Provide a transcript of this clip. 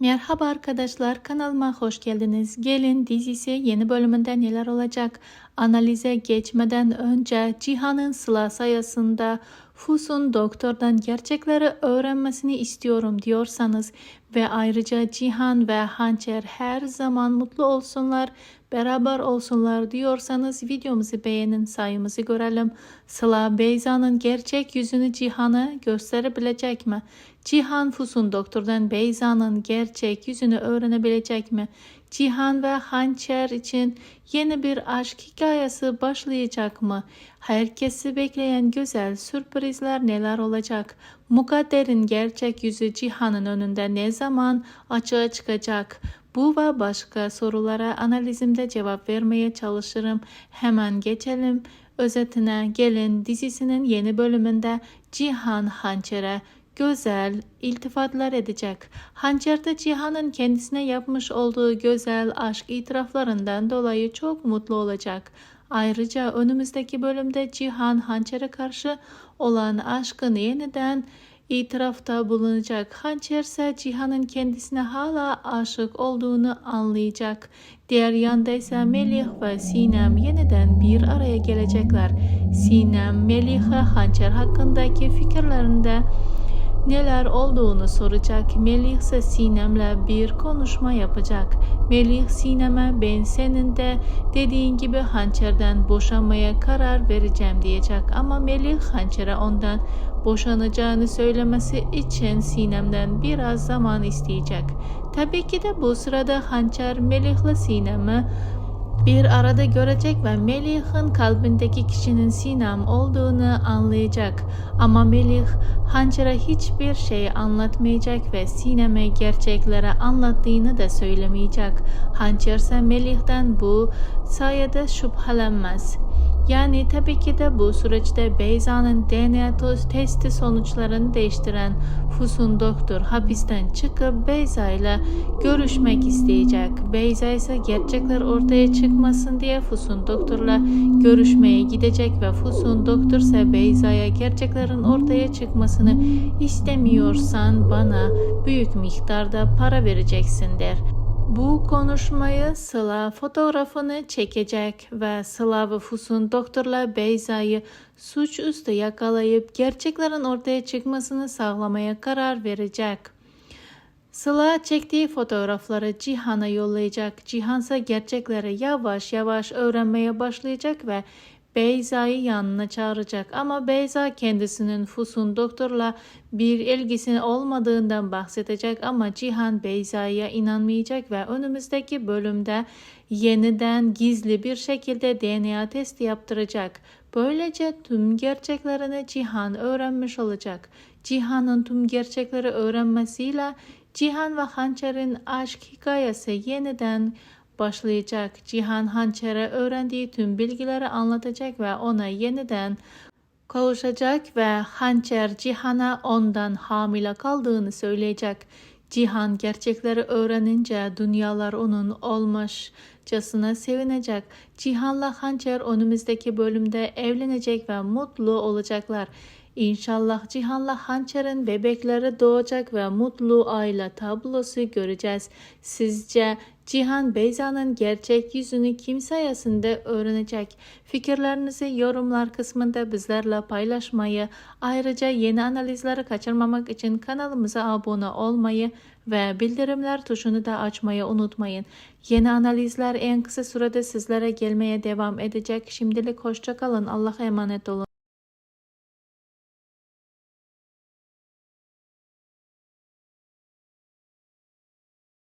Merhaba arkadaşlar kanalıma hoş geldiniz. Gelin dizisi yeni bölümünde neler olacak? Analize geçmeden önce Cihan'ın Sıla sayesinde Fusun doktordan gerçekleri öğrenmesini istiyorum diyorsanız ve ayrıca Cihan ve Hançer her zaman mutlu olsunlar, beraber olsunlar diyorsanız videomuzu beğenin, sayımızı görelim. Sıla Beyza'nın gerçek yüzünü Cihan'a gösterebilecek mi? Cihan Fusun doktordan Beyza'nın gerçek yüzünü öğrenebilecek mi? Cihan ve Hançer için yeni bir aşk hikayesi başlayacak mı? Herkesi bekleyen güzel sürprizler neler olacak? Mukadder'in gerçek yüzü Cihan'ın önünde ne zaman açığa çıkacak? Bu ve başka sorulara analizimde cevap vermeye çalışırım. Hemen geçelim. Özetine gelin dizisinin yeni bölümünde Cihan Hançer'e güzel iltifatlar edecek. Hançer de Cihan'ın kendisine yapmış olduğu güzel aşk itiraflarından dolayı çok mutlu olacak. Ayrıca önümüzdeki bölümde Cihan Hançer'e karşı olan aşkını yeniden itirafta bulunacak. Hançer ise Cihan'ın kendisine hala aşık olduğunu anlayacak. Diğer yanda ise Melih ve Sinem yeniden bir araya gelecekler. Sinem, Melih'e Hançer hakkındaki fikirlerinde neler olduğunu soracak. Melih ise Sinem'le bir konuşma yapacak. Melih Sinem'e ben senin de dediğin gibi hançerden boşanmaya karar vereceğim diyecek. Ama Melih hançere ondan boşanacağını söylemesi için Sinem'den biraz zaman isteyecek. Tabii ki de bu sırada hançer Melih'le Sinem'i bir arada görecek ve Melih'in kalbindeki kişinin Sinem olduğunu anlayacak. Ama Melih Hançer'e hiçbir şey anlatmayacak ve Sinem'e gerçekleri anlattığını da söylemeyecek. Hançer ise Melih'ten bu sayede şüphelenmez. Yani tabii ki de bu süreçte Beyza'nın DNA testi sonuçlarını değiştiren Fusun doktor hapisten çıkıp Beyza ile görüşmek isteyecek. Beyza ise gerçekler ortaya çıkmasın diye Fusun doktorla görüşmeye gidecek ve Fusun doktor ise Beyza'ya gerçeklerin ortaya çıkmasını istemiyorsan bana büyük miktarda para vereceksin der. Bu konuşmayı Sıla fotoğrafını çekecek ve Sıla ve Fusun doktorla Beyza'yı suçüstü yakalayıp gerçeklerin ortaya çıkmasını sağlamaya karar verecek. Sıla çektiği fotoğrafları Cihan'a yollayacak. Cihan ise gerçekleri yavaş yavaş öğrenmeye başlayacak ve Beyza'yı yanına çağıracak ama Beyza kendisinin Fusun doktorla bir ilgisinin olmadığından bahsedecek ama Cihan Beyza'ya inanmayacak ve önümüzdeki bölümde yeniden gizli bir şekilde DNA testi yaptıracak. Böylece tüm gerçeklerini Cihan öğrenmiş olacak. Cihan'ın tüm gerçekleri öğrenmesiyle Cihan ve Hançer'in aşk hikayesi yeniden başlayacak. Cihan Hançer'e öğrendiği tüm bilgileri anlatacak ve ona yeniden kavuşacak ve Hançer Cihan'a ondan hamile kaldığını söyleyecek. Cihan gerçekleri öğrenince dünyalar onun olmuşçasına sevinecek. Cihan'la Hançer önümüzdeki bölümde evlenecek ve mutlu olacaklar. İnşallah Cihan'la Hançer'in bebekleri doğacak ve mutlu aile tablosu göreceğiz. Sizce Cihan Beyza'nın gerçek yüzünü kim sayesinde öğrenecek? Fikirlerinizi yorumlar kısmında bizlerle paylaşmayı, ayrıca yeni analizleri kaçırmamak için kanalımıza abone olmayı ve bildirimler tuşunu da açmayı unutmayın. Yeni analizler en kısa sürede sizlere gelmeye devam edecek. Şimdilik hoşçakalın. Allah'a emanet olun.